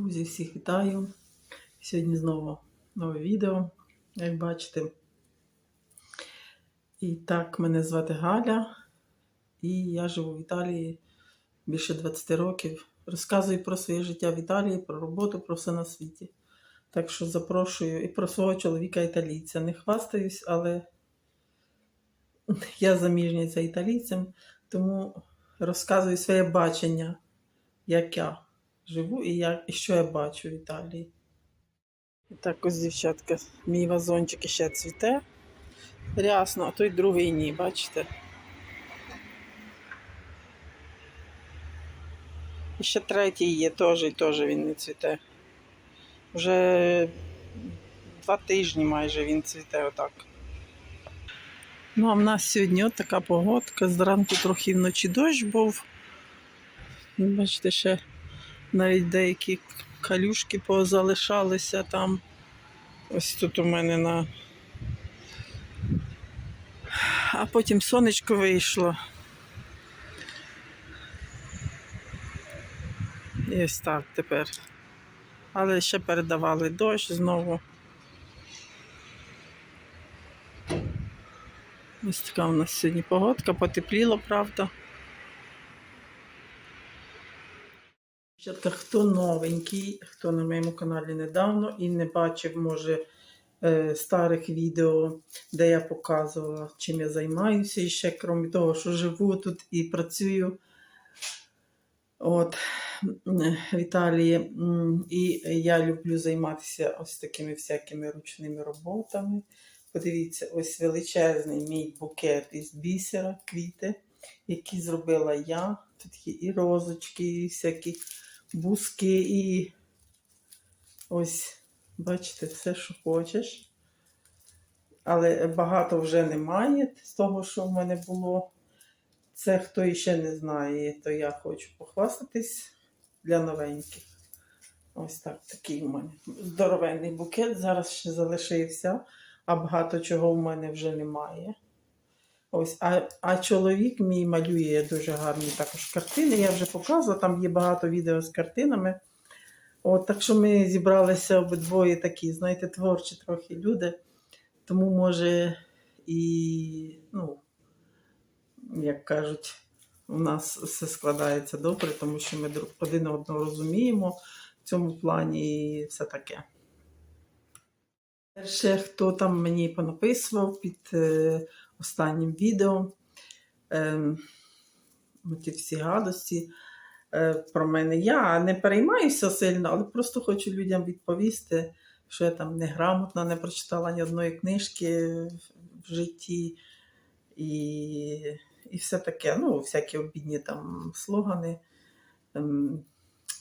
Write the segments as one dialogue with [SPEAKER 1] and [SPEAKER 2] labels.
[SPEAKER 1] Друзі, всіх вітаю. Сьогодні знову нове відео, як бачите. І так, мене звати Галя, і я живу в Італії більше 20 років. Розказую про своє життя в Італії, про роботу, про все на світі. Так що запрошую і про свого чоловіка італійця. Не хвастаюсь, але я заміжня за італійцем, тому розказую своє бачення, як я живу і, як, і що я бачу в Італії. І так ось, дівчатка, мій вазончик ще цвіте рясно, а той другий ні, бачите? І ще третій є, теж, і теж він не цвіте. Вже два тижні майже він цвіте отак. Ну, а в нас сьогодні от така погодка. Зранку трохи вночі дощ був. Бачите, ще навіть деякі калюшки позалишалися там. Ось тут у мене на. А потім сонечко вийшло. І ось так тепер. Але ще передавали дощ знову. Ось така у нас сьогодні погодка, потепліло, правда. Дівчатка, хто новенький, хто на моєму каналі недавно і не бачив, може, е, старих відео, де я показувала, чим я займаюся. І ще, крім того, що живу тут і працюю от, в Італії. І я люблю займатися ось такими всякими ручними роботами. Подивіться, ось величезний мій букет із бісера, квіти, які зробила я. Тут є і розочки, і всякі бузки, і ось, бачите, все, що хочеш. Але багато вже немає з того, що в мене було. Це хто іще не знає, то я хочу похвастатись для новеньких. Ось так, такий у мене здоровенний букет. Зараз ще залишився, а багато чого в мене вже немає. Ось, а, а чоловік мій малює дуже гарні також картини. Я вже показувала, там є багато відео з картинами. От, так що ми зібралися обидвоє такі, знаєте, творчі трохи люди. Тому, може, і, ну, як кажуть, у нас все складається добре, тому що ми один одного розуміємо в цьому плані і все таке. Перше, хто там мені понаписував під е, останнім відео, е, ті всі гадості е, про мене. Я не переймаюся сильно, але просто хочу людям відповісти, що я там неграмотна, не прочитала ні одної книжки в житті. І, і все таке, ну, всякі обідні там слогани. Ем,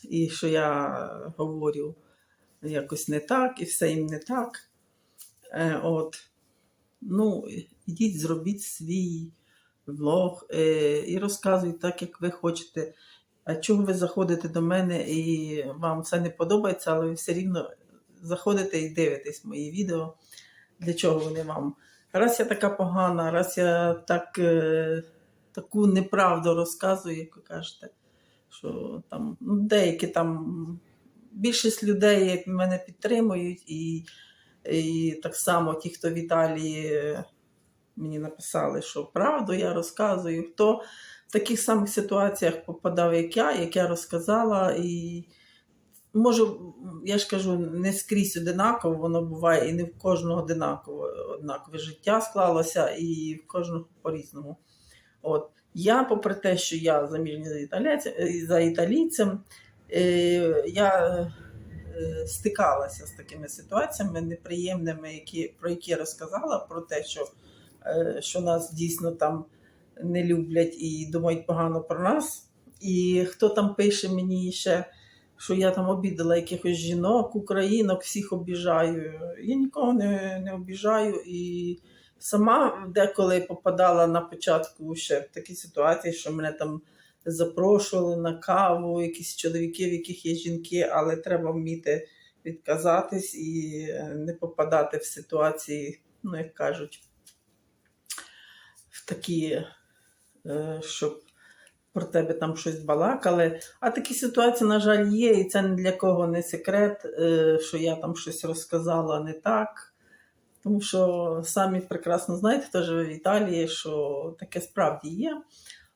[SPEAKER 1] і що я говорю якось не так, і все їм не так. Е, от. Ну, ідіть, зробіть свій влог е, і розказуйте так, як ви хочете. А чого ви заходите до мене і вам все не подобається, але ви все рівно заходите і дивитесь мої відео. Для чого вони вам? Раз я така погана, раз я так, е, таку неправду розказую, як ви кажете, що там ну, деякі там більшість людей мене підтримують, і, і так само ті, хто в Італії мені написали, що правду я розказую, хто в таких самих ситуаціях попадав, як я, як я розказала, і може, я ж кажу, не скрізь одинаково, воно буває і не в кожного одинаково однакове життя склалося, і в кожного по-різному. От. Я, попри те, що я заміжня за італійцем, е, я стикалася з такими ситуаціями неприємними, які, про які розказала, про те, що, е, що нас дійсно там не люблять і думають погано про нас. І хто там пише мені ще, що я там обідала якихось жінок, українок, всіх обіжаю. Я нікого не, не обіжаю і сама деколи попадала на початку ще в такі ситуації, що мене там запрошували на каву, якісь чоловіки, в яких є жінки, але треба вміти відказатись і е, не попадати в ситуації, ну, як кажуть, в такі, е, щоб про тебе там щось балакали. А такі ситуації, на жаль, є, і це ні для кого не секрет, е, що я там щось розказала не так. Тому що самі прекрасно знаєте, живе в Італії, що таке справді є.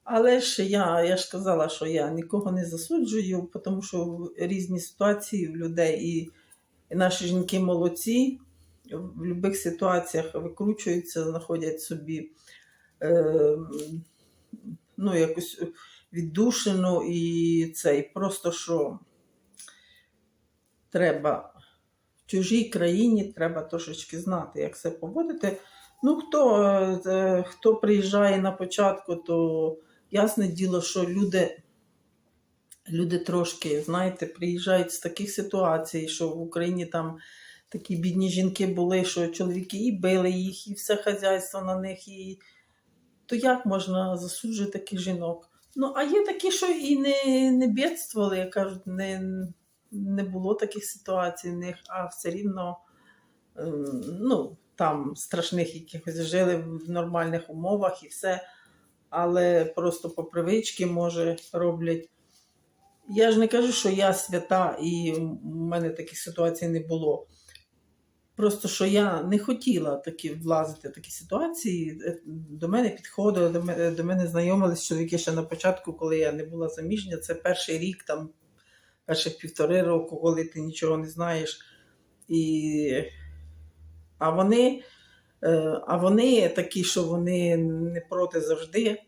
[SPEAKER 1] Але ж я, я ж казала, що я нікого не засуджую, тому що різні ситуації в людей і, наші жінки молодці в будь-яких ситуаціях викручуються, знаходять собі е, ну, якусь віддушину і це. І просто що треба в чужій країні треба трошечки знати, як себе поводити. Ну, хто, е, хто приїжджає на початку, то ясне діло, що люди, люди трошки, знаєте, приїжджають з таких ситуацій, що в Україні там такі бідні жінки були, що чоловіки і били їх, і все хазяйство на них. І... То як можна засуджувати таких жінок? Ну, а є такі, що і не, не бідствували, як кажуть, не, не було таких ситуацій в них, а все рівно ем, ну, там страшних якихось жили в нормальних умовах і все. Але просто по привички, може, роблять. Я ж не кажу, що я свята, і в мене таких ситуацій не було. Просто що я не хотіла такі влазити в такі ситуації. Е, До мене підходили, до мене, до мене знайомились чоловіки ще на початку, коли я не була заміжня. Це перший рік, там, перших півтори року, коли ти нічого не знаєш. І... А вони, а вони такі, що вони не проти завжди,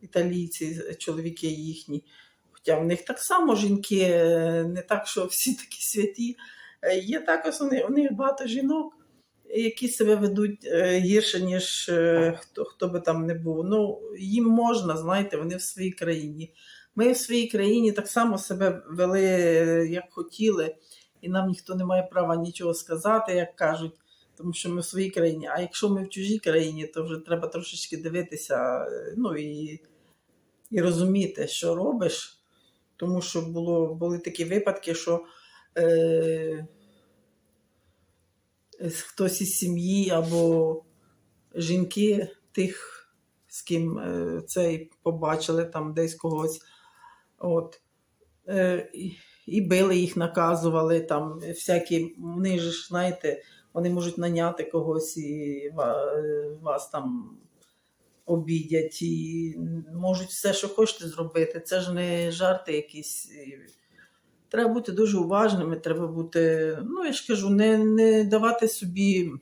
[SPEAKER 1] італійці, чоловіки їхні. Хоча в них так само жінки, е, не так, що всі такі святі. Е, Є також у них, багато жінок, які себе ведуть е, гірше, ніж е, хто, хто би там не був. Ну, їм можна, знаєте, вони в своїй країні. Ми в своїй країні так само себе вели, е, як хотіли, і нам ніхто не має права нічого сказати, як кажуть, тому що ми в своїй країні. А якщо ми в чужій країні, то вже треба трошечки дивитися, е, ну і, і розуміти, що робиш. Тому що було, були такі випадки, що е, хтось із сім'ї або жінки тих, з ким е, цей побачили там десь когось. От, е, і били їх, наказували там всякі, вони ж, знаєте, вони можуть наняти когось і е, вас там обідять, і можуть все, що хочете зробити. Це ж не жарти якісь. Треба бути дуже уважними, треба бути, ну я ж кажу, не, не давати собі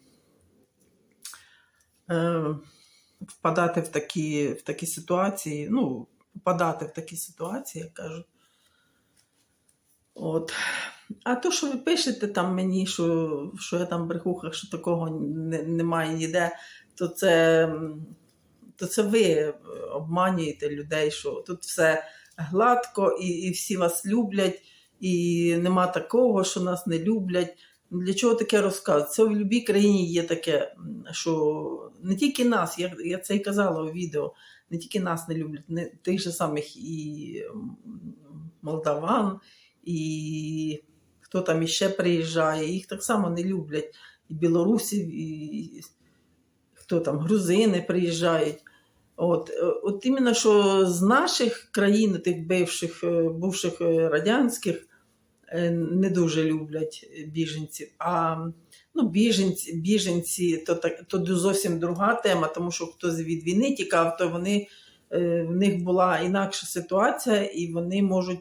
[SPEAKER 1] е, впадати в такі, в такі ситуації, ну, попадати в такі ситуації, як кажуть. От. А то, що ви пишете там мені, що, що я там брехуха, що такого не, немає ніде, то це, то це ви обманюєте людей, що тут все гладко і, і всі вас люблять, і нема такого, що нас не люблять. Для чого таке розказувати? Це в будь-якій країні є таке, що не тільки нас, я, я це і казала у відео, не тільки нас не люблять, не, тих же самих і молдаван, і хто там іще приїжджає, їх так само не люблять. І білорусів, і хто там, грузини приїжджають. От, е, от іменно що з наших країн, тих бивших, е, бувших е, радянських, не дуже люблять біженців. А ну, біженці, біженці то, так, то зовсім друга тема, тому що хто від війни тікав, то вони, в них була інакша ситуація, і вони можуть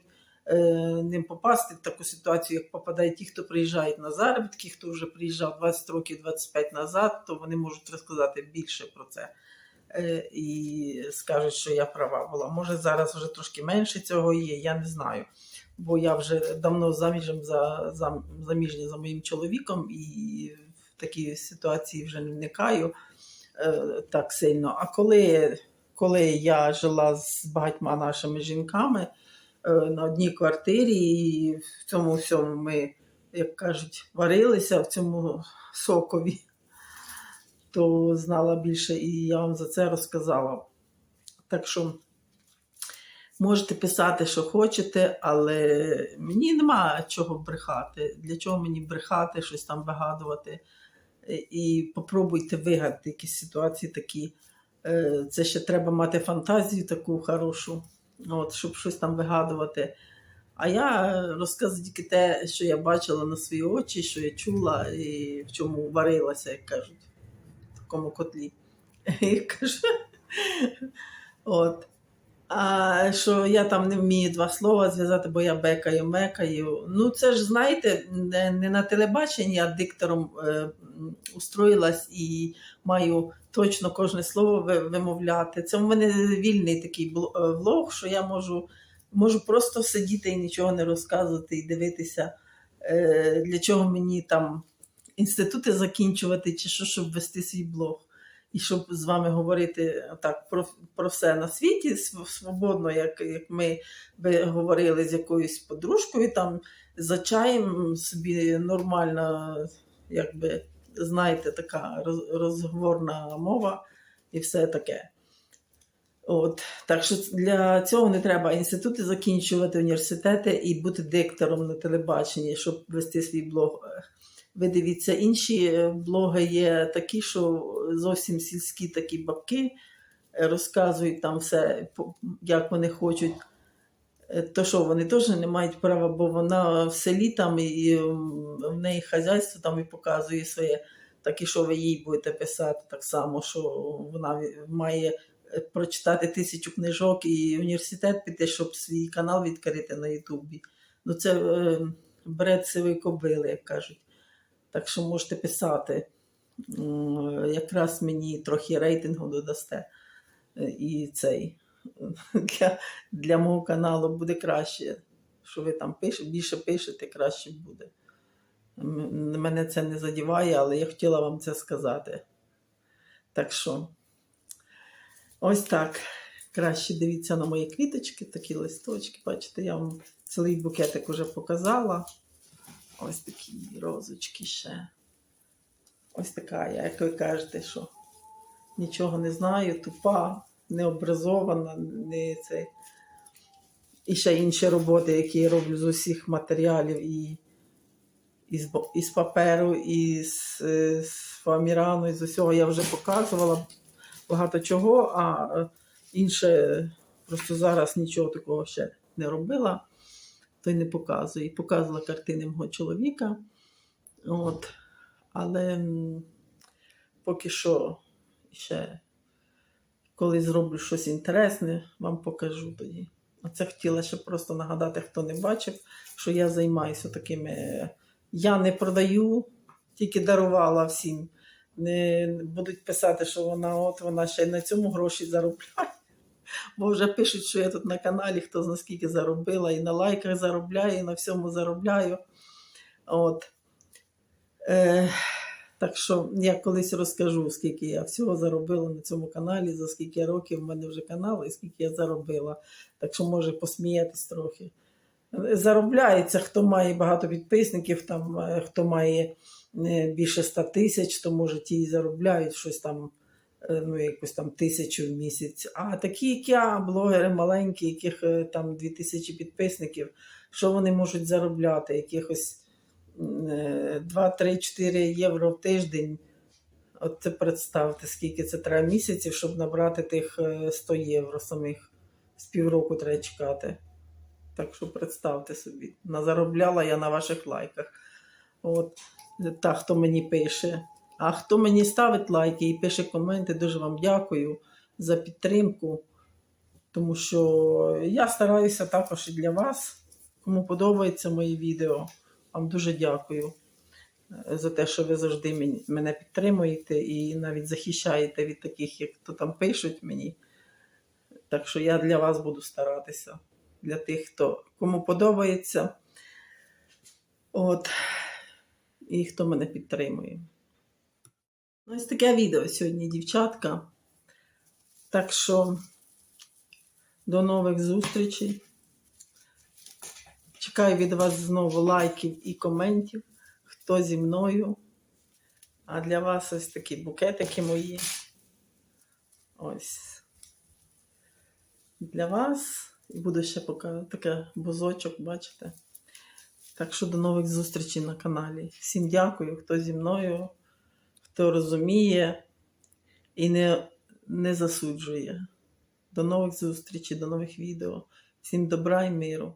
[SPEAKER 1] е, не попасти в таку ситуацію, як попадають ті, хто приїжджають на заробітки, хто вже приїжджав 20 років, 25 назад, то вони можуть розказати більше про це. Е, І скажуть, що я права була. Може, зараз вже трошки менше цього є, я не знаю. Бо я вже давно заміжем за, за, заміжня за моїм чоловіком і в такі ситуації вже не вникаю е, так сильно. А коли, коли я жила з багатьма нашими жінками на одній квартирі, і в цьому всьому ми, як кажуть, варилися в цьому сокові, то знала більше, і я вам за це розказала. Так що можете писати, що хочете, але мені нема чого брехати. Для чого мені брехати, щось там вигадувати. Е, І попробуйте вигадати якісь ситуації такі. Е, Це ще треба мати фантазію таку хорошу. От, щоб щось там вигадувати. А я розказую тільки те, що я бачила на свої очі, що я чула і в чому варилася, як кажуть, в такому котлі. От. А що я там не вмію два слова зв'язати, бо я бекаю, мекаю. Ну, це ж, знаєте, не, на телебаченні, а диктором е, устроїлась і маю точно кожне слово вимовляти. Це в мене вільний такий е, влог, що я можу, можу просто сидіти і нічого не розказувати і дивитися, е, для чого мені там інститути закінчувати, чи що, щоб вести свій блог. І щоб з вами говорити так про, про все на світі свободно, як, як ми би говорили з якоюсь подружкою, там за чаєм собі нормальна, якби, знаєте, така роз, розговорна мова і все таке. От, так що для цього не треба інститути закінчувати, університети і бути диктором на телебаченні, щоб вести свій блог. Ви дивіться, інші е, блоги є такі, що зовсім сільські такі бабки е, розказують там все, як вони хочуть. Е, То що вони теж не мають права, бо вона в селі там і в неї хазяйство там і показує своє. Так і що ви їй будете писати так само, що вона має прочитати тисячу книжок і університет піти, щоб свій канал відкрити на Ютубі. Ну це бред сивої кобили, як кажуть. Так що можете писати. Якраз мені трохи рейтингу додасте. Е, І цей для, для мого каналу буде краще. Що ви там пишете, більше пишете, краще буде. Мене це не задіває, але я хотіла вам це сказати. Так що, ось так. Краще дивіться на мої квіточки, такі листочки. Бачите, я вам цілий букетик вже показала. Ось такі розочки ще. Ось така, я, як ви кажете, що нічого не знаю, тупа, необразована, не це. І ще інші роботи, які я роблю з усіх матеріалів, і, і, з, і з паперу, і з, е, з фоамірану, і з усього я вже показувала багато чого, а інше просто зараз нічого такого ще не робила то й не показую. І показувала картини мого чоловіка. От. Але поки що ще, коли зроблю щось інтересне, вам покажу тоді. Оце хотіла ще просто нагадати, хто не бачив, що я займаюся такими. Я не продаю, тільки дарувала всім. Не будуть писати, що вона от вона ще й на цьому гроші заробляє. Бо вже пишуть, що я тут на каналі, хто зна скільки заробила, і на лайках заробляю, і на всьому заробляю. От. Е, так що я колись розкажу, скільки я всього заробила на цьому каналі, за скільки років в мене вже канал і скільки я заробила. Так що може посміятись трохи. Заробляється, хто має багато підписників, там, е, хто має е, більше 100 тисяч, то може ті і заробляють щось там ну, якусь там тисячу в місяць. А такі, як я, блогери маленькі, яких е, там 2000 підписників, що вони можуть заробляти? Якихось е, 2, 3, 4 євро в тиждень. От це представте, скільки це треба місяців, щоб набрати тих е, 100 євро самих. З півроку треба чекати. Так що представте собі, назаробляла я на ваших лайках. От та, хто мені пише. А хто мені ставить лайки і пише коменти, дуже вам дякую за підтримку. Тому що я стараюся також і для вас. Кому подобається мої відео, вам дуже дякую е, за те, що ви завжди мене підтримуєте і навіть захищаєте від таких, як хто там пишуть мені. Так що я для вас буду старатися, для тих, хто кому подобається. От, і хто мене підтримує. Ну, ось таке відео сьогодні, дівчатка. Так що до нових зустрічей. Чекаю від вас знову лайків і коментів, хто зі мною. А для вас ось такі букетики мої. Ось. Для вас. І буду ще поки таке бузочок, бачите. Так що до нових зустрічей на каналі. Всім дякую, хто зі мною, хто розуміє і не, не засуджує. До нових зустрічей, до нових відео. Всім добра і миру.